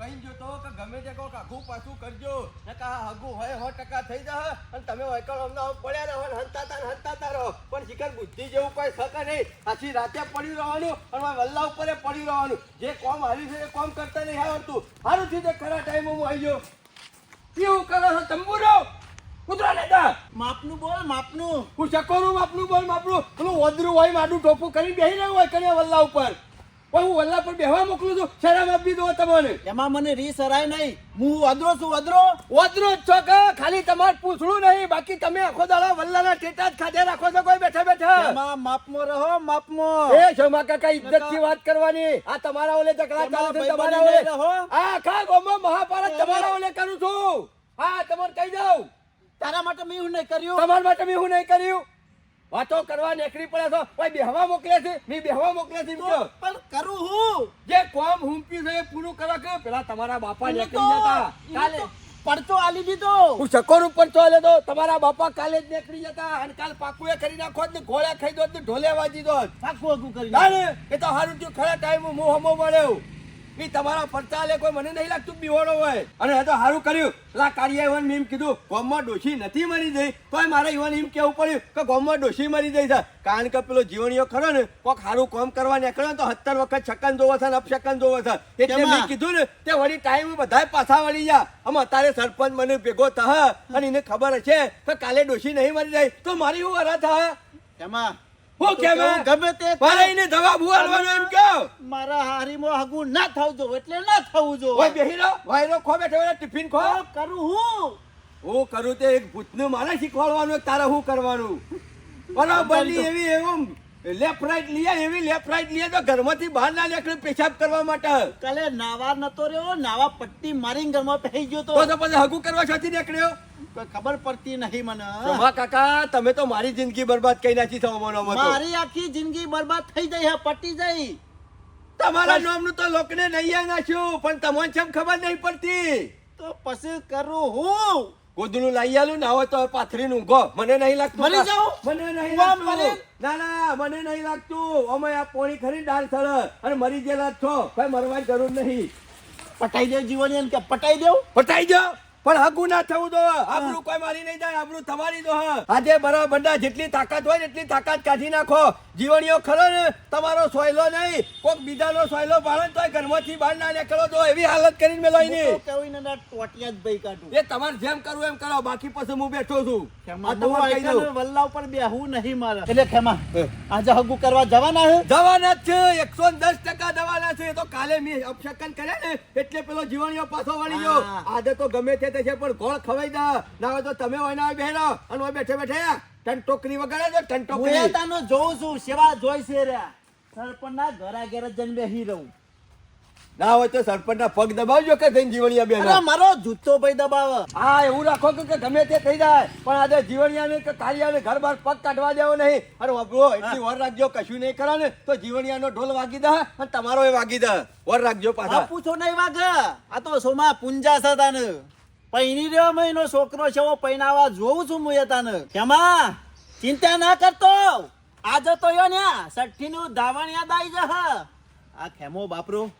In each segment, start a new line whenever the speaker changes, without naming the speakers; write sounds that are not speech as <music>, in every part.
કઈ જોતો કે ગમે તે કોક આઘું પાછું કરજો. ને કા હગું હોય સો ટકા થઈ જશે. અને તમે વૈકલ અમદાવાદ પડ્યા રહો ને હંતાતા ને હંતાતા રહો. પણ શિખર બુદ્ધિ જેવું કોઈ શકે નહીં. આછી રાતે પડી રહેવાનું અને વલ્લા ઉપર પડી રહેવાનું. જે કોમ હારી છે એ કોમ કરતા નહીં આવડતું સારું થયું તે ખરા ટાઈમે હું આવી ગયો. કેવું કરો છો તંબુરો કૂતરા લેતા
માપનું બોલ માપનું.
હું ચકોરું માપનું બોલ માપનું. પેલું ઓદરું હોય માડું ટોપું કરી બેહી રહ્યું હોય કરે વલ્લા ઉપર. પણ હું વલ્લા પર બેહવા મોકલું છું શરમ આપી દો તમને.
એમાં મને રી સરાય નહીં. હું અદરો છું અદરો
ઓદરો જ છો કે? ખાલી તમાર પૂછડું નહીં. બાકી તમે આખો દાડો વલ્લાના ટેટા જ ખાધે રાખો છો કોઈ બેઠા બેઠા.
એમાં માપમાં રહો માપમાં.
એ શોમા કાકા ઇજ્જતથી વાત કરવાની. આ તમારા ઓલે ઝઘડા ચાલે છે તમારા ઓલે.
રહો.
આ આખા ગામમાં મહાભારત તમારા ઓલે કરું છું. હા તમને કહી દઉં.
તારા માટે મેં હું નહીં કર્યું.
તમારા માટે મેં હું નહીં કર્યું. વાતો કરવા નીકળી પડ્યા છો. ભાઈ બેહવા મોકલે છે? મેં બેહવા મોકલે છે
પણ કરું હું.
જે કોમ હુંપ્યું છે એ પૂરું કરવા કે પેલા તમારા બાપા નીકળી
તો-
જતા કાલે
તો પડતો આલી દીધો.
હું ચકોર ઉપર આલે તો તમારા બાપા કાલે જ નીકળી જતા અને કાલ પાકુએ કરી નાખો ને ઘોડે ખાઈ દો ને ઢોલે વાજી દો.
પાકું આગું કરી
ના એ તો હારું થયું. ખરા ટાઈમ હું હમો મળ્યો. ઈ તમારા પડતા લે કોઈ મને નહીં લાગતું બીવાડો હોય. અને એ તો સારું કર્યું. પેલા કાર્ય એવન મેં એમ કીધું ગોમમાં ડોશી નથી મરી જઈ. તોય મારે ઈવન એમ કેવું પડ્યું કે ગોમમાં ડોશી મરી જઈ છે. કારણ કે પેલો જીવણીઓ ખરો ને કોક સારું કામ કરવા નીકળ્યો તો સત્તર વખત છક્કન જોવો છે ને અપશકન જોવો છે. એટલે મેં કીધું ને તે વળી ટાઈમ બધા પાછા વળી જા આમ અત્યારે સરપંચ મને ભેગો થ અને એને ખબર હશે કે કાલે ડોશી નહીં મરી જાય. તો મારી હું વરા થા
એમાં
હું કેમ
ગમે તે
મારે એને દવા ભુવાડવાનો એમ કહો.
મારા હારીમાં હગુ ના થવું જો એટલે ના થવું જો
ઓય બેહી રહો વાયરો ખો બેઠો ટિફિન ખો.
કરું હું?
હું કરું તે એક ભૂતનું મારે શીખવાડવાનું તારે હું કરવાનું. બરાબરની એવી એવું લેફ્ટ રાઈટ લીએ એવી લેફ્ટ રાઈટ લીએ તો ઘરમાંથી બહાર ના નીકળે પેશાબ કરવા માટે.
કાલે નાવા નતો રહ્યો નાવા પટ્ટી મારીને ઘરમાં પહેરી ગયો તો.
પછી હગું કરવા છોથી નીકળ્યો?
ખબર પડતી નહીં મને.
તમારા કાકા તમે તો મારી જિંદગી બરબાદ કરી નાખી છો મનોમાં
મારી આખી જિંદગી બરબાદ થઈ જઈ હે પટી જઈ.
તમારા નામનું તો લોકને નહીં નાખ્યું પણ તમને કેમ ખબર નહીં પડતી.
તો પછી કરું હું?
ગોદડું લઈ આલું ના હોય તો પાથરીને ઊંઘો. મને નહીં લાગતું
મને જાઓ
મને નહીં લાગતું. ના ના મને નહીં લાગતું. અમે આ પોણી ખરી ડાળ થળ અને મરી ગયેલા છો. કઈ મરવાની જરૂર નહીં.
પટાઈ દેવ જીવન કે પટાઈ દેવ?
પટાઈ જાઓ પણ હગું ના થવું દો આબરૂ કોઈ મારી નહીં જાય આબરૂ તમારી દો આજે બરાબર જેટલી તાકાત હોય એટલી તાકાત કાઢી નાખો. જીવણીઓ ખરો ને તમારો સોયલો નહીં કોક બીજાનો સોયલો પાડો ને તોય ઘરમાંથી બહાર ના નીકળો તો એવી હાલત કરીને મેલો
નહીં ટોટિયા જ ભાઈ કાઢું.
એ તમારે જેમ કરવું એમ કરો બાકી પછી હું બેઠો છું. આ તમારે કહી દઉં.
વલ્લા ઉપર બેહવું નહીં મારે. એટલે ખેમા આજે હગુ કરવા જવાના છે
જવાના જ છે એકસો દસ ટકા જવાના છે. તો કાલે મેં અપશકન કર્યા ને એટલે પેલો જીવણીઓ પાછો વળી ગયો. આજે તો ગમે તે તે છે પણ ગોળ ખવાઈ દે. ના હોય તો તમે હોય ના બેહરો. અને હોય બેઠે બેઠે ટન ટોકરી વગાડે તો ટન ટોકરી
તાનો જોઉં છું સેવા જોઈ છે રે. સરપંચ ના ઘરા ઘેર જઈને બેહી રહું.
ના હોય તો સરપંચ ના પગ દબાવજો કે થઈને જીવણિયા બેન
મારો જૂતો ભાઈ દબાવે.
હા એવું રાખો કે ગમે તે થઈ જાય. પણ આજે જીવણિયાને કે કાળિયાને ઘર બહાર પગ કાઢવા દેવો નહીં. અરે વાપરો એટલી વર રાખજો કશું નહીં કરો ને તો જીવણિયાનો ઢોલ વાગી દે અને તમારો એ વાગી દે. વર રાખજો પાછા.
પૂછો નહીં વાગે? આ તો સોમા પુંજા છે તાને. પૈણી રહ્યો મહિનો છોકરો છે એવો પૈણાવા જોઉં છું હું તાને. કેમાં? ચિંતા ના કરતો. આજે તો યો ને સઠ્ઠી નું ધાવણ યાદ આવી જશે. આ ખેમો બાપરો,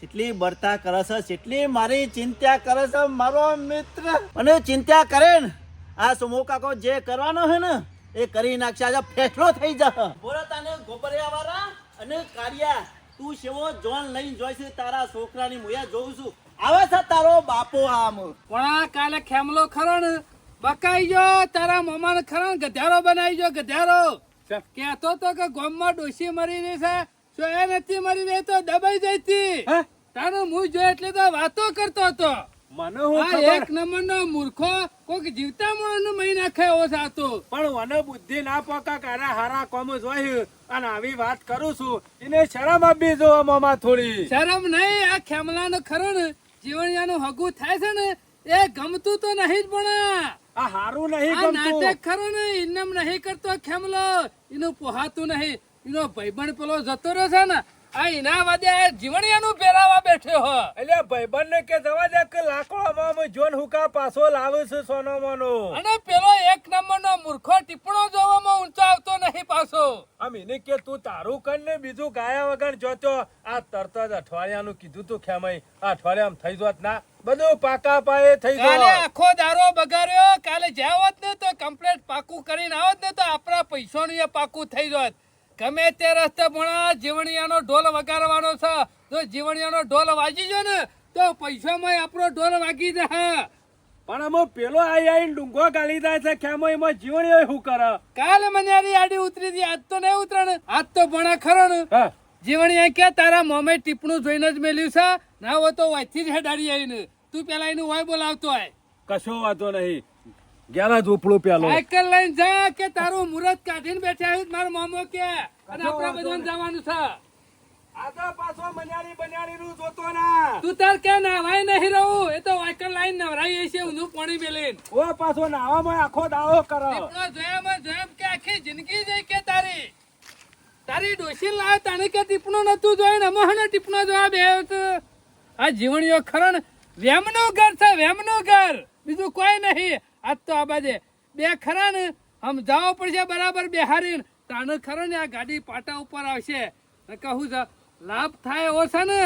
જેટલી બરતા કરે છે કેટલી મારી ચિંતા કરે છે, મારો મિત્ર. અને ચિંતા કરે ને. આ સુમો કાકો જે કરવાનો છે ને, એ કરી નાખશે. આજે ફેસલો થઈ જશે. બોલો તને ગોપરિયા વાળા અને કારિયા, તું સેવો જોન લઈને જોઈશ, તારા છોકરાની મુયા જોઉં છું. આવે છે તારો બાપો આમ.
પણ આ કાલે ખેમલો ખરો ને બકાઈ ગયો તારા મામાને ખરો ને ગધ્યારો બનાવી ગયો ગધેડો કેતો તો કે ગોમમાં ડોસી મરી રહી છે જો એ નથી મરી રહી તો દબાઈ જઈતી. તારો મું જો એટલે તો વાતો કરતો હતો.
મને
આ એક નંબરનો મૂર્ખો કોઈક જીવતા માણસનો મહી નાખે એવો છે
પણ મને બુદ્ધિ ના પોકા કારા હારા કોમ જોયું અને આવી વાત કરું છું એને શરમ આપી જો મામા થોડી.
શરમ નહીં આ ખેમલાનો ખરો ને જીવણિયાનું હગું થાય છે ને એ ગમતું તો નહીં જ પણ
આ હારું નહીં
ગમતું. નાટક ખરો ને ઇનમ નહીં કરતો ખેમલો. એનું પોહાતું નહીં. એનો ભાઈબંધ પેલો જતો રહ્યો છે ને આ એના જીવણિયાનું પહેરાવા બેઠ્યો હો.
એટલે ભાઈબંધ ને કે જવા દે કે લાકડામાં અમે જોન હુકા પાછો લાવે છે સોનો મોનો
અને પેલો એક નંબરનો મૂર્ખો ટીપણો જોવામાં ઊંચો આવતો નહીં પાછો.
આમ એને કે તું તારું કર ને બીજું ગાયા વગર જોતો. આ તરત જ અઠવાડિયાનું કીધું તું ખેમાઈ આ અઠવાડિયામાં થઈ જોત ના. બધું પાકા પાયે થઈ
કાલે
જાય
આખો દારો બગાડ્યો કાલે જાવત ને તો કમ્પ્લેટ પાકું કરીને આવત ને તો આપણા પૈસાનું એ પાકું થઈ જોત. ગમે તે રસ્તે ભણા જીવણિયાનો ઢોલ વગાડવાનો છે. તો જીવણિયાનો ઢોલ વાજી જો ને તો પૈસામાં આપણો ઢોલ વાગી જાય
પણ આમાં પેલો આઈ આઈ ડુંગો ગાલી જાય છે ખેમો એમાં જીવણી હોય શું કરે?
કાલે મને આડી ઉતરી હતી આજ તો નહીં ઉતરણ આજ તો ભણા ખરો ને.
હા.
જીવણિયા કે તારા મોમે ટીપણું જોઈને જ મેલ્યું છે? ના હોય તો વાયથી જ હેડાડી આવીને. તું પેલા એનું વાય બોલાવતો હોય
કશો વાતો નહીં. ગેલા ઝૂંપડું પેલો
સાયકલ લઈને જા કે તારું મુરત કાઢીને બેઠા આવ્યું મારો મામો કે. અને આપણા બધાને જવાનું છે.
આગળ પાછો મન્યાળી બન્યાળી નું જોતો ના
તું તાર કે નાવાય નહીં રહું. એ તો વાયકલ લાઈન નવરાઈ છે ઊંધું પાણી મેલીને.
ઓ પાછો નાવામાં આખો દાવો કરો.
જોયા જોયામાં જોયામ કે આખી જિંદગી જઈ કે તારી. તારી ડોશી લાવ તાને કે ટીપણો નતું જોયું ને અમે હને ટીપણો જોવા બે આ જીવણીઓ ખરણ ને વેમનું ઘર છે વેમનું ઘર. બીજું કોઈ નહીં. આજ તો આ બે ખરા ને? સમજાવવો પડશે બરાબર બેહારી તાને ખરો ને આ ગાડી પાટા ઉપર આવશે. કહું છે લાભ થાય એવો છે ને?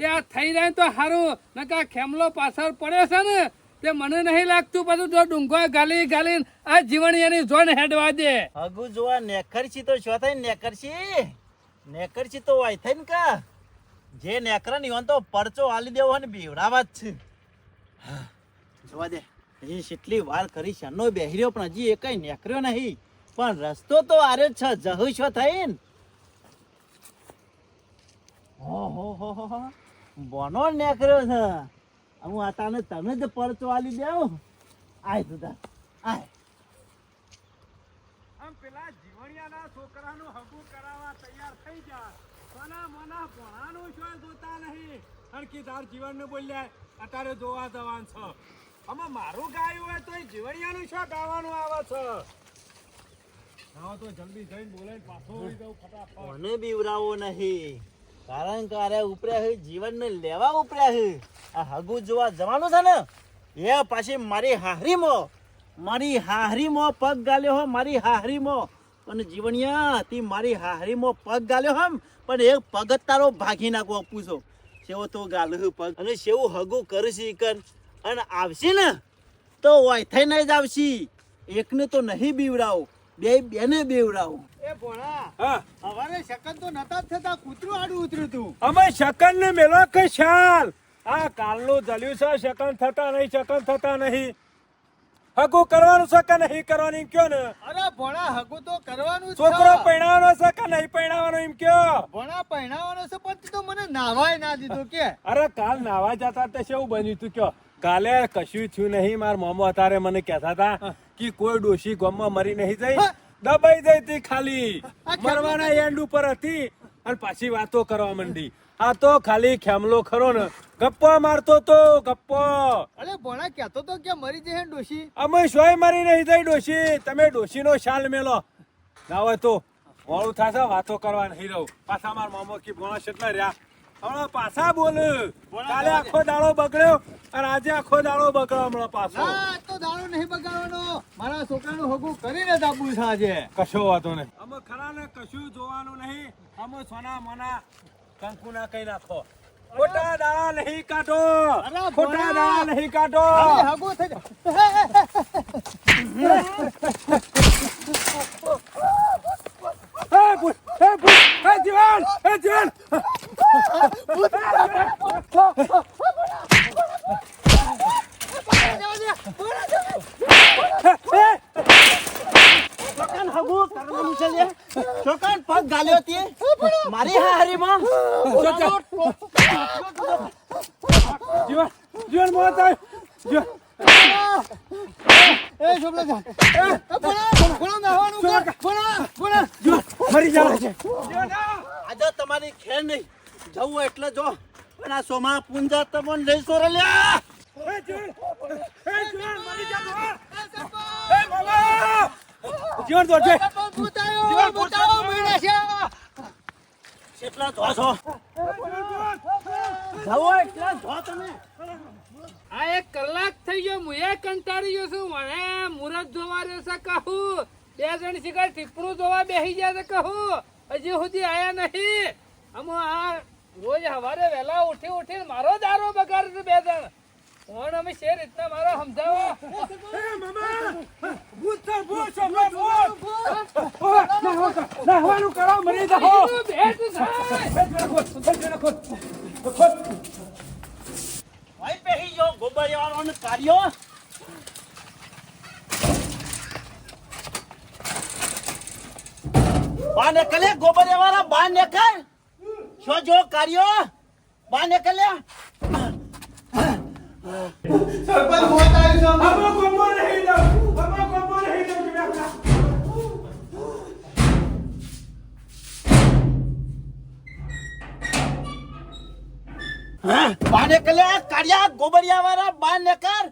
તે આ થઈ જાય તો સારું નકા ખેમલો પાછળ પડ્યો છે ને? તે મને નહીં લાગતું બધું જો ડુંગો ગાલી ગાલી આ જીવણીયાની જોન હેડવા દે.
હગુ જોવા નેકરછી તો શું થાય નેકરછી નેકરછી તો વાય થઈ ને કા? જે નેકરા ની તો પરચો હાલી દેવો ને, બીવડાવા જ છે. જોવા દે. હજી કેટલી વાર કરી શનો બેહર્યો પણ હજી એકાઈ નેકર્યો નહીં. પણ રસ્તો તો આર્યો જ છે છો થઈ ને હો. બોનો નેકર્યો છે. હું આ તાને તમે જ પરચો આલી દેવ આય તું આય.
આમ પેલા છોકરાનું હગું કરાવવા બોલ્યા, અત્યારે જોવા જવાન છે. આમાં મારું ગાયું હોય તો જીવણિયાનું શું ગાવાનું આવે છે? હા તો જલ્દી જઈને બોલે પાછો વળી જાઉં ફટાફટ.
મને બીવરાવો નહીં. કારણ કે અરે ઉપર્યા હે જીવનને લેવા ઉપર્યા હે. આ હગુ જોવા જવાનું છે ને એ પાછી મારી હાહરીમાં. મારી હાહરીમાં પગ ગાલ્યો હો મારી હાહરીમાં. અને જીવણિયા તી મારી હાહરીમાં પગ ગાલ્યો હમ પણ એક પગ તારો ભાગી નાખો પૂછો સેવો તો ગાલ પગ. અને સેવું હગુ કરશી કર અને આવશે ને તો વાયથાઈ નહીં જ આવશી. એકને તો નહીં બીવડાવો બે બેને બીવડાવો.
એ ભોળા
હા.
હવારે શકન તો નતા થતા કૂતરું આડું ઉતર્યું તું.
અમે શકન ને મેલો કે શાલ? આ કાલનું જલ્યું છે શકન થતા નહીં શકન થતા નહીં. હગુ કરવાનું છે કે નહીં કરવાનું એમ કયો ને?
અરે ભોળા હગુ તો કરવાનું
છોકરો
છે.
પહેણાવાનો છે કે નહીં પહેણાવાનો એમ કયો?
ભોળા પહેણાવાનો છે પણ તો મને નાવાય ના દીધો કે.
અરે કાલ નાવા જતા તે શું બન્યું તું કયો? કાલે કશું થયું નહીં માર મોમો અતારે મને કહેતા હતા કે કોઈ ડોશી ગામમાં મરી નહીં જઈ દબાઈ જઈ હતી ખાલી. મરવાના એન્ડ ઉપર હતી અને પાછી વાતો કરવા માંડી. આ તો ખાલી ખેમલો ખરો ને. ગપ્પો મારતો તો ગપ્પો.
અરે ભોળા કહેતો તો કે મરી જશે ડોશી.
અમે સોય મરી નહીં જઈ ડોશી. તમે ડોશીનો શાલ મેલો. ના હોય તો મોડું થશે વાતો કરવા નહીં રહું. પાછા મારા મામો કી ભોણા કેટલા રહ્યા? હમણાં પાછા બોલ. કાલે આખો દાડો બગડ્યો અને આજે આખો દાડો બગડ્યો હમણાં પાછો.
તો દાડો નહીં બગાડવાનો. મારા છોકરાનું હગું કરીને જ આપું છે આજે.
કશો વાતો નહીં. અમે ખરા ને કશું જોવાનું નહીં. અમે સોના મોના કંકુ ના કઈ નાખો. ખોટા દાડા નહીં કાઢો. ખોટા. દાડા નહીં કાઢો.
હગું થઈ જાય
હે ભૂત, હે ભૂત, હે જીવન હે જીવન
ચોકાન હગુ કરવાનું છે લે. ચોકાન પગ ગાલ્યો તે મારી હારીમાં
જીવન જીવન મોત આવ્યું. જીવન
એ છોકરા જા. એ, ભોળા, ભોળા નાહવાનું કર. ભોળા, ભોળા.
મરી જાવ છે
આજે તમારી ખેર નહીં જવું એટલે જો પણ આ સોમા તમને લઈ સોરે લ્યા.
હે. જીવન મરી તો છે
ભૂત આવ્યો, ભૂત આવ્યો, છે.
કેટલા ધો છો? જાઓ એટલા ધો તમે.
આ એક કલાક થઈ ગયો હું એ કંટાળી ગયો છું. મને મુરત જોવા રહ્યો છે કહું. બે જણ શિકાર ટીપણું જોવા બેસી ગયા છે કહું. હજી સુધી આયા નહીં. અમો આ રોજ હવારે વહેલા ઉઠી ઉઠીને મારો દારો બગાડે બે જણ. કોણ અમે શેર રીતના મારો સમજાવો?
નાહવાનું કરો મરી જાઓ.
ભાઈ પહેરી જો ગોબરિયાવાળાનું કાર્યો બા નીકળે ગોબરિયાવાળા બા નીકળ શું જો કાર્યો બા નીકળે
સરપંચ મોત આવ્યું
અમે ગમો નહીં દઉં અમે ગમો નહીં દઉં તમે આપણા.
બા નીકળે કાર્યા ગોબરિયાવાળા બા નીકળ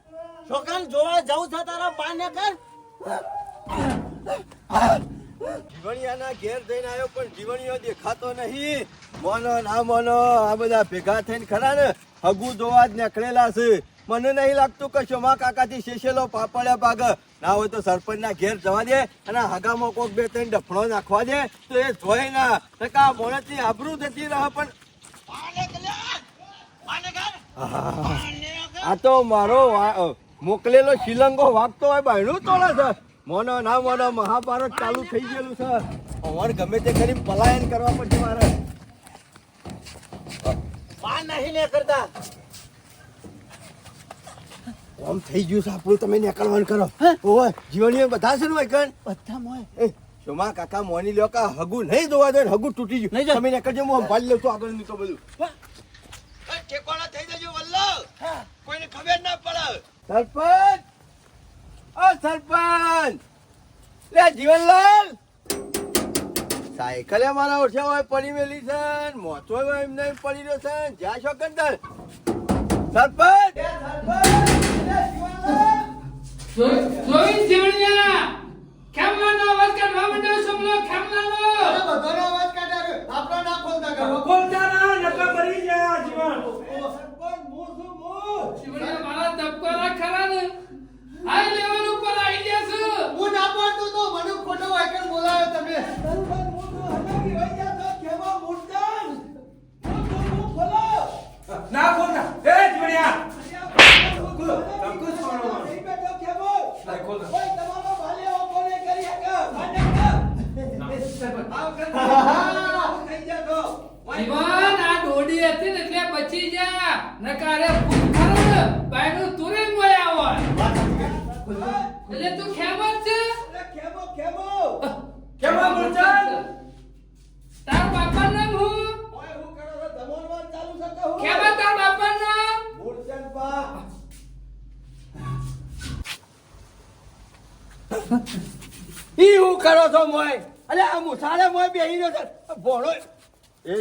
છોકરાને જોવા જવું છે તારા બા નીકળ
જીવણિયાના ઘેર જઈને આવ્યો, પણ જીવણીઓ દેખાતો નહીં. મોનો ના મોનો, આ બધા ભેગા થઈને ખરા ને? હગુ જોવા જ નીકળેલા છે. મને નહીં લાગતું કે શોમા કાકાથી શેષેલો પાપડ્યા પાગ. ના હોય તો સરપંચના ઘેર જવા દે અને હગામાં કોક બે ત્રણ ડફણો નાખવા દે. તો એ જોઈ ના. નકા મોણસની આબરૂ જતી રહે, પણ આ તો મારો મોકલેલો શિલંગો વાગતો હોય બાયણું તોડે છે. મોનો ના મોનો મહાભારત ચાલુ થઈ ગયેલું છે. અમારે ગમે તે કરી પલાયન કરવા પડશે મારે.
પાન નહીં ને કરતા.
આમ થઈ ગયું છે આપણું તમે નીકળવાનું કરો. ઓય જીવણીઓ બધા છે ને ભાઈ કણ?
બધા મોય.
એ શોમા કાકા મોની લ્યો કા હગુ નહીં જોવા દે હગુ તૂટી ગયું.
નહીં જાય.
તમે નીકળજો હું સંભાળી લઉં છું નહીં તો બધું. ઠેકોણા થઈ જજો વલ્લભ કોઈને ખબર ના પડે. સરપંચ! ઓ સરપંચ! લે જીવનલાલ! સાયકલે મારા ઓછા હોય પડી મેલી છે મોચો હોય એમને પડી રહ્યો છે જ્યાં છો કંદર સરપંચ! એ સરપંચ લે જીવનલાલ!
જોઈ જીવણિયા ખેમલાનો અવાજ કાઢવા માંડ્યો છે બોલો ખેમલાનો
બધાનો અવાજ કાઢે આપણો ના ખોલતા કરો.
ખોલતા ના નકર મરી જાય આ
સરપંચ હું છું હું.
જીવણિયા મારા ધબકારા ખરા
ઈ હું કરો છો મોય? અલે આ મુસાલે મોય બેહી રહ્યો છે ભોળો એ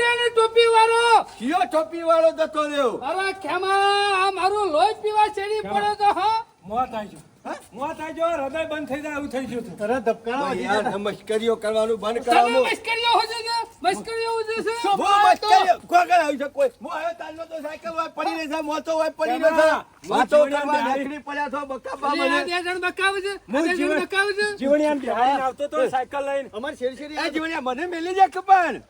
રે ને ટોપી વાળો
કયો ટોપી વાળો જતો રહ્યો?
અરે ખેમા આ મારું લોહી પીવા ચડી પડ્યો તો હા?
મોત આવી ગયું, હૃદય બંધ થઈ જાય એવું થઈ ગયું.
ભાઈ યાર મશ્કરીઓ કરવાનું બંધ કરાવો.
મસ્કરીઓ હો છે ને? હો છે છે?
હું મશ્કરીઓ? કોઈ કઈ આવી છે? કોઈ? તારનો તો સાયકલ હોય પડી રહી છે મોતો હોય પડી રહી છે. મોતો કરવા નીકળી પડ્યા છો મને.
બે જણ બકાવે છે? આ જણ
જીવન-
બકાવે છે?
જીવણિયાને બિહારીને આવતો તો સાયકલ લઈને.
અમાર શેરશેરી આ જીવણિયા મને મેલી જાય ખબર.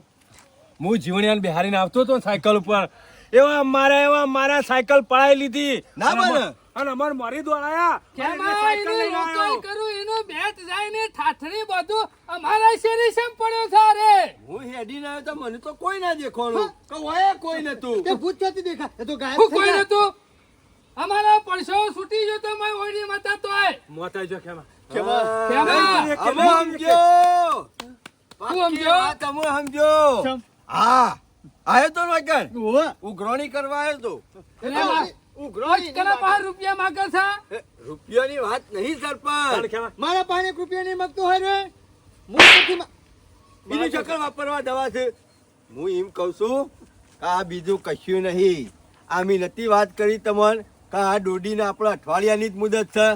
હું જીવણિયાન બિહારીને આવતો તો સાયકલ ઉપર. એવા મારા એવા મારા સાયકલ પડાઈ લીધી.
ના બને.
અને અમારે મારી દોડાયા.
કરું? એનો બેટ જાય ને ઠાઠડી બધું. અમારા શેરી સેમ પડ્યો છે અરે?
હું હેડી ના તો મને તો કોઈ ના દેખાણું. કે હોય કોઈ નતું
હું કોઈ નતું અમારા પડશો છૂટી જો તો મારી ઓડી માતા તો
આય. મોતા જો ખેમા.
કેવા
ખેમા.
અમે સમજો.
તું સમજો?
તમે સમજો. હા. આયો તો વાગણ ઉઘરાણી કરવા આવ્યો તો.
એટલે આ
ઉઘરાણી
કના પાંચ રૂપિયા માંગે છે?
રૂપિયાની વાત નહીં સરપંચ.
મારા પાસે એક રૂપિયા નહીં માગતો હોય રે હું નથી
બીજું ચક્કર વાપરવા દવા છે. હું એમ કહું છું કે આ બીજું કશું નહીં. આમી નથી વાત કરી તમને કે આ દોડીને આપણે અઠવાડિયાની જ મુદત છે.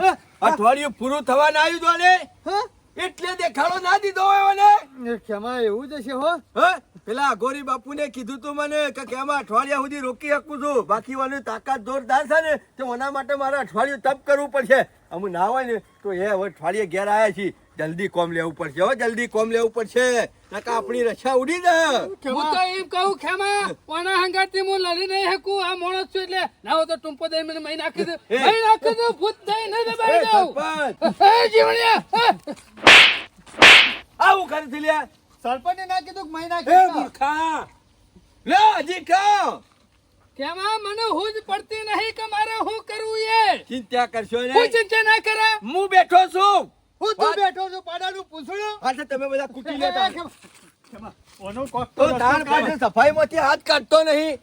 અઠવાડિયું પૂરું થવા આવ્યું તો ને
હા?
એટલે દેખાડો ના દીધો હોય મને.
કેમાં એવું જ છે હો.
હ? પેલા ગોરી બાપુને કીધું તું મને કે કેમાં અઠવાડિયા સુધી રોકી શકું છું. બાકી વાની તાકાત જોરદાર છે ને તો એના માટે મારે અઠવાડિયું તપ કરવું પડશે. અમુ ના હોય ને તો એ હવે અઠવાડિયે ઘેર આવ્યા છીએ. જલ્દી કોમ લેવું પડશે હો જલ્દી કોમ લેવું પડશે. નકા આપણી રક્ષા ઉડી જાય
હું તો એમ કહું ખેમા કોના હંગાથી હું લડી નહીં શકું. આ માણસ છું એટલે ના તો ટૂંપો દઈ મને મહી નાખી દે. મહી નાખી દે ભૂત દઈ નહીં દબાઈ દઉં એ જીવણિયા.
આવું કરી થી લ્યા
સરપંચે ના કીધું કે મહિના
એ મૂર્ખા. લે હજી ખાઓ
ખેમા મને હું જ પડતી નહીં કે મારે શું કરવું એ?
ચિંતા કરશો
હું ચિંતા ના કરે?
હું બેઠો છું.
હું તો બેઠો છું પાડાનું પૂછડું.
હા તમે બધા કૂટી લેતા
ઓનો કોક
તો તાર પાસે સફાઈમાંથી હાથ કાઢતો નહીં.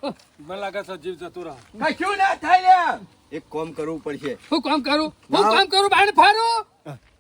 મને લાગે છે જીવ જતું રહે.
કશું ના થાય એક કોમ કરવું પડશે.
હું કામ કરું? હું કામ કરું બાણ ફારું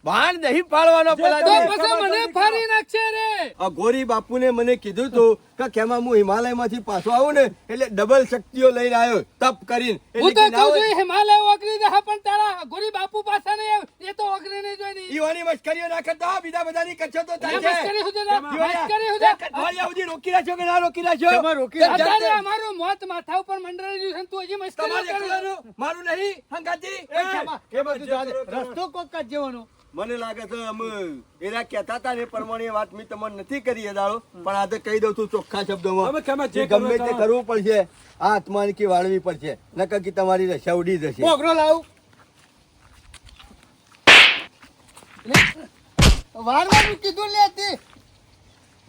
બાણ નહીં પાડવાનો પેલા
તો
જે.
પછી મને ફાડી નાખશે રે.
આ ગોરી બાપુને મને કીધું તું કે કેમાં હું હિમાલયમાંથી પાછો આવું ને એટલે ડબલ શક્તિઓ લઈને આવ્યો તપ કરીને.
હું તો કહું છું હિમાલય ઓગરી દે પણ તારા ગોરી બાપુ પાસે નહીં એ તો ઓગરી નહીં જોઈ.
ઈવાની મસ્કરીઓ ના કરતા બીજા બધાની કચ્છો તો થાય છે.
મસ્કરી હું તો મસ્કરી હું તો-
એક અઠવાડિયા સુધી રોકી રાખ્યો કે ના રોકી રાખ્યો
કેમાં રોકી
અત્યારે અમારું મોત માથા ઉપર મંડરાઈ ગયું છે તું હજી મસ્કરી
તમારે
કરે
મારું નહીં? હંગાજી
એ બધું રસ્તો કોક કાઢ જવાનો
મને લાગે છે અમે એના કહેતા હતા ને પ્રમાણે વાત મેં તમને નથી કરી દાડો. પણ આ તો કહી દઉં છું ચોખ્ખા શબ્દોમાં
અમે કેમાં જે
ગમે તે કરવું પડશે આ આત્માને કે વાળવી પડશે. નકર કે તમારી રસા ઉડી જશે.
કોકરો લાવ. વારવાનું કીધું લે તે. વારવાનું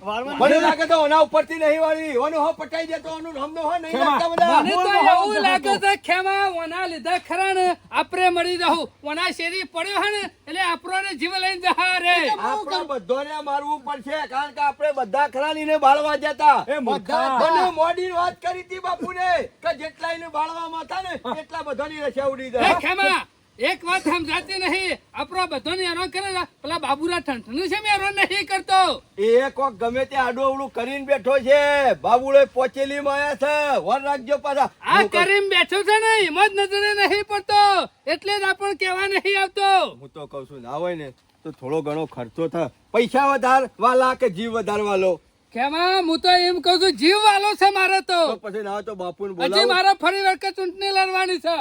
મને લાગે તો ઓના ઉપરથી નહીં વાળી. ઓનો હો પટાઈ દેતો ઓનું હમનો હો નહીં લાગતા બધા.
મને તો એવું લાગે છે ખેમા ઓના લીધા ખરા ને? આપણે મળી જાઉં ઓના શેરી પડ્યો હે ને એટલે આપણોને જીવ લઈને જહા રે.
આપણે બધાને મારવું પડશે કારણ કે આપણે બધા ખરાલીને બાળવા જતા.
એ
બધા મોડી વાત કરી હતી બાપુને કે જેટલા એને બાળવા માતા ને એટલા બધાની રસા ઉડી જાય.
ખેમા એક વાત સમજાતી નહીં. આપણો બધાને એનો કરે પેલા બાબુરા ઠંઠનું છે હેરાન નહીં કરતો.
એ કોક ગમે તે આડું અવડું કરીને બેઠો છે. બાબુડે પોચેલી માયા છે. વર રાખજો પાછા.
આ કરીમ બેઠો છે ને એમ જ નજરે નહીં પડતો. એટલે જ આપણ કહેવા નહીં આવતો.
હું તો કઉ છું ના હોય ને તો થોડો ઘણો ખર્ચો થાય પૈસા વધાર વાલા કે જીવ વધાર વાલો
ખેમા હું તો એમ કઉ છું જીવ વાલો છે મારે તો.
પછી ના તો બાપુ
ને
બોલાવો.
મારે ફરી વખત ચૂંટણી લડવાની છે.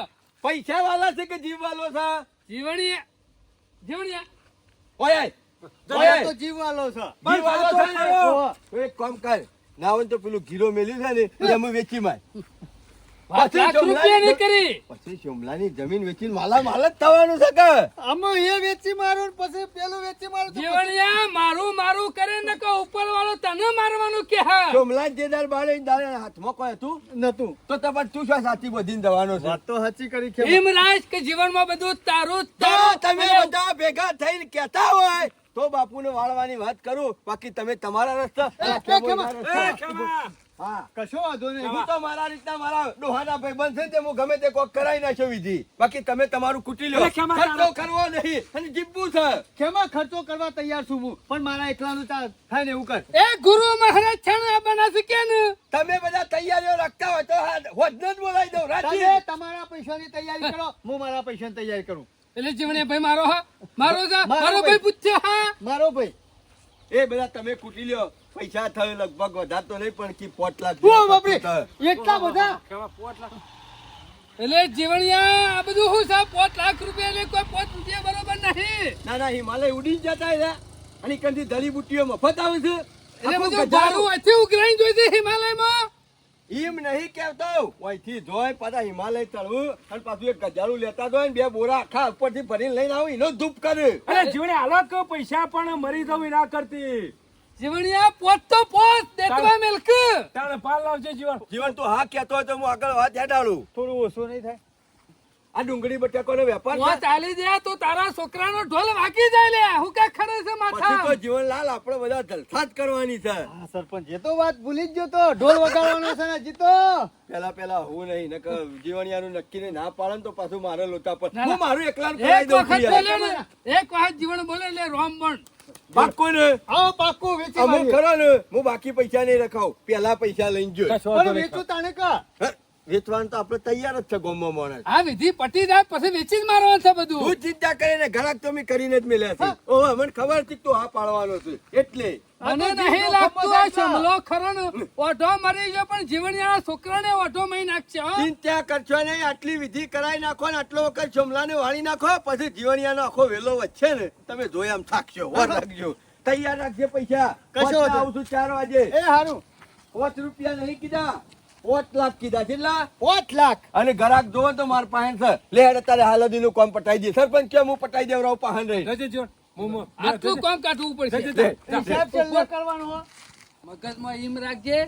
પૈસા વાલા છે કે જીવ વાલો છે?
જીવણી જીવણીયા
ઓય ઓય.
તો જીવ વાલો છે.
જીવ વાલો છે એક કામ કર. નાવન તો પેલું ઘીરો મેલ્યું છે ને એ અમે <laughs> વેચી માર.
લાખ રૂપિયા ની કરી.
પછી સોમલાની જમીન વેચીને માલા માલ જ થવાનું છે કે?
આમ એ વેચી મારું પછી પેલું વેચી મારું
જીવણિયા મારું મારું કરે ને કે ઉપર વાળો તને મારવાનું કે હા?
સોમલા જે બાળે દાડે હાથમાં કોઈ હતું?
નતું
તો તમારે તું શું સાચી બધીને દવાનો છે?
વાત તો સાચી કરી છે.
એમ રાજ કે જીવનમાં બધું તારું
તો તમે બધા ભેગા થઈને કહેતા હોય તો બાપુને વાળવાની વાત કરું. બાકી તમે તમારા રસ્તા
કશો વાંધો નહીં.
હું તો મારા રીતના મારા ડોહાના ભાઈબંધ છે તે હું ગમે તે કોક કરાવી નાખ્યો વિધિ. બાકી તમે તમારું કુટી લો. ખર્ચો કરવો નહીં. અને જીવવું છે.
કેમાં ખર્ચો કરવા તૈયાર છું હું પણ મારા એકલાનું થાય ને એવું કર.
એ ગુરુ મહારાજ છે ને આ બનાસી કે ને.
તમે બધા તૈયારીઓ રાખતા હોય તો હા, હોજને જ બોલાવી દઉં.
તમે
રાજી
તમારા પૈસાની તૈયારી કરો હું મારા પૈસાની તૈયારી કરું.
એટલે જીવને ભાઈ મારો હા. મારો જા
મારો. ભાઈ
પૂછ્યો હા.
મારો ભાઈ.
એ બધા તમે કુટી લ્યો. પૈસા થયો લગભગ વધારે તો નહીં પણ કી પોટ લાખ.
એટલા બધા?
એટલે જીવણિયા આ બધું શું છે? પોત લાખ રૂપિયા એટલે કોઈ પોત રૂપિયા બરોબર નહીં.
ના ના હિમાલય ઉડી જતા રહ્યા. અને કંથી ધરી બુટ્ટીઓ મફત આવે છે.
એટલે બધું. ભાડું અહીંથી ઉઘરાઈને જોઈ છે હિમાલયમાં?
એમ નહીં કેતો અહીંથી જોય પાછા હિમાલય ચડવું. અને પાછું એક ગજારું લેતા જોય ને બે બોરા આખા ઉપરથી ભરીને લઈને આવું એનો ધૂપ કરે.
અરે જીવને અલગ પૈસા પણ મરી જવું ના કરતી.
જીવણિયા પોત તો પોત દેખવા મિલ્ક.
તારે પાલ લાવજે જીવન
જીવન તું હા કહેતો હોય તો હું આગળ વાત હેડાડું
થોડું ઓછું નહીં થાય.
આ ડુંગળી બટાકાનો વેપાર.
ચાલી જાય તો તારા છોકરાનો ઢોલ વાગી જાય લે. હું કે ખરે છે
પછી તો
માથા
જીવનલાલ આપણે બધા જલસા જ કરવાની છે.
હા સરપંચ એ તો વાત ભૂલી જ ગયો તો. ઢોલ વગાડવાનો છે ને જીતો.
પેલા પેલા હું નહીં નકર જીવણિયાનું નક્કી ને ના પાડે તો પાછું મારે લોચા પર હું. મારું એકલાનું
એક
દઉં
વખત
છું
બોલે ને એક વખત જીવન બોલે એટલે રોમ પણ
પાક્કું ને
આવો પાક્કું વેચી
અમુક ખરો ને હું બાકી પૈસા નહીં રખાવ પેલા પૈસા લઈને જો
પણ વેચું તાણે કા?
વેચવાનું તો આપણે તૈયાર જ છે ગોમો માણસ.
આ વિધિ પટી જાય પછી વેચી જ મારવાનું છે બધું.
તું ચિંતા કરીને ઘરાક તો કરીને જ મેલ્યા છે. ઓહો મને ખબર હતી કે તું હા પાડવાનો છે. એટલે.
મને નહીં લાગતું આ શમલો ખરો ને. ઓઢો મરી ગયો પણ જીવણિયાના છોકરાને ઓઢો મહી નાખશે
ચિંતા કરશો નહીં. આટલી વિધિ કરાવી નાખો ને આટલો વખત ચોમલાને વાળી નાખો પછી જીવણિયાનો આખો વેલો વચ્ચે ને. તમે જોઈ આમ થાકશો. વાર રાખજો તૈયાર રાખજે પૈસા.
કશો
આવું છું ચાર વાગે.
એ સારું
પાંચ રૂપિયા નહીં કીધા. પાંચ લાખ કીધા કેટલા
પોચ લાખ?
અને ઘરાક જોવો તો મારા પાસે સર લે હેડ તારે હાલદીનું કામ પટાઈ દે. સરપંચ કેમ હું પટાઈ દેવરાવ પાહન રહી.
આટલું કામ કાઢવું પડશે.
હિસાબ છેલ્લે કરવાનો
મગજમાં ઈમ રાખજે.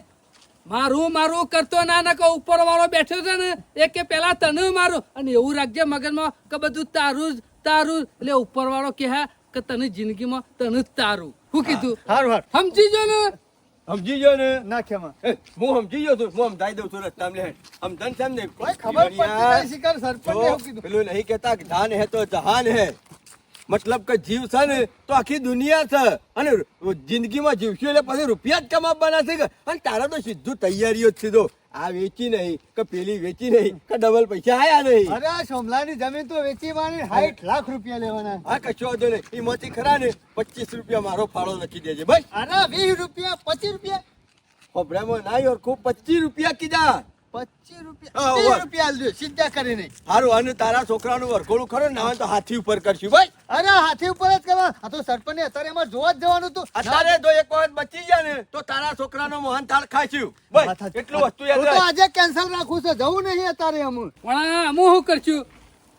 મારું મારું કરતો ના ના કે ઉપર વાળો બેઠો છે ને એ કે પેલા તને મારું. અને એવું રાખજે મગજમાં કે બધું તારું જ તારું જ. એટલે ઉપર વાળો કે હા કે તને જિંદગીમાં તને જ તારું. શું કીધું?
હારું હારું.
સમજી જો ને?
સમજી ગયો ને.
નાખ્યામાં
હું સમજી ગયો છું હું સમજાઈ દઉં છું રસ્તા લે સમજણ છે ને
કોઈ ખબર શિકાર સરપંચે
પેલું નહીં કહેતા કે ધાન હે તો જહાન હે. મતલબ કે જીવ છે ને તો આખી દુનિયા છે. અને જિંદગીમાં જીવશું એટલે પછી રૂપિયા જ કમાવાના છે અને તારા તો સીધું તૈયારીઓ જ સીધો આ વેચી નહીં કે પેલી વેચી નહીં કે ડબલ પૈસા આયા નહીં.
અરે સોમલાની જમીન તો વેચી માની સાઠ લાખ રૂપિયા લેવાના.
હા કશો વાંધો નહીં એમાંથી ખરા ને પચીસ રૂપિયા મારો ફાળો લખી દેજે ભાઈ
અરે વીસ રૂપિયા પચીસ રૂપિયા.
હોભરામાં ના યાર ખૂબ પચીસ રૂપિયા કીધા.
પચીસ રૂપિયા ત્રીસ રૂપિયા આલજો સીધા કરીને
હારું અને તારા છોકરાનું વરઘોડું ખરો ને તો હાથી ઉપર કરશું. ભાઈ.
અરે હાથી ઉપર જ કરવા. આ તો સરપંચ અત્યારે એમાં જોવા જ જવાનું હતું.
અત્યારે જો એક વખત બચી ગયા ને તો તારા છોકરાનો મોહન થાળ ખાઈશું. બસ એટલું વસ્તુ યાદ
તો આજે કેન્સલ રાખું છે જવું નહીં અત્યારે અમુક.
પણ અમું શું કરશું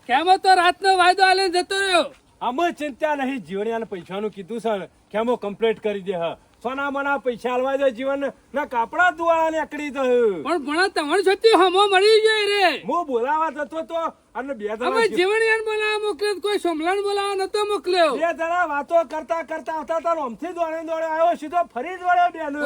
કેમ તો રાતનો વાયદો આલે જતો રહ્યો?
આમાં ચિંતા નહીં. જીવણિયાને પૈસાનું કીધું છે. કેમો કમ્પ્લીટ કરી દે હ. સોના મના પૈસા આલવા દે. જીવન ના કાપડા ધોવાળા નીકળી તો
પણ ભણા તમારી છતી હમો મળી જાય રે.
મો બોલાવા જતો તો અને બે
અમે
જણા
જીવણિયાને બોલાવા મોકલ્યો કોઈ સોમલાને બોલાવા નતો મોકલ્યો.
બે જણા વાતો કરતા કરતા આવતા તાર અમથી દોડે દોડે આવ્યો સીધો ફરી વળ્યો બેન.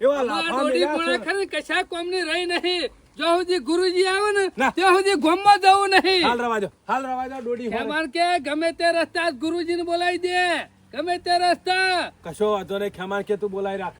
એવા લાફા છે.
ખરી કશા કોમની રહી નહીં. જો સુધી ગુરુજી આવે ને. ત્યાં સુધી ગોમમાં જવું નહીં.
હાલ રવા દો હાલ રવા દો
ખેમાન કે ગમે તે રસ્તા ગુરુજીને બોલાવી દે ગમે તે રસ્તા.
કશો વાંધો નહીં ખેમાન કે તું બોલાવી રાખ.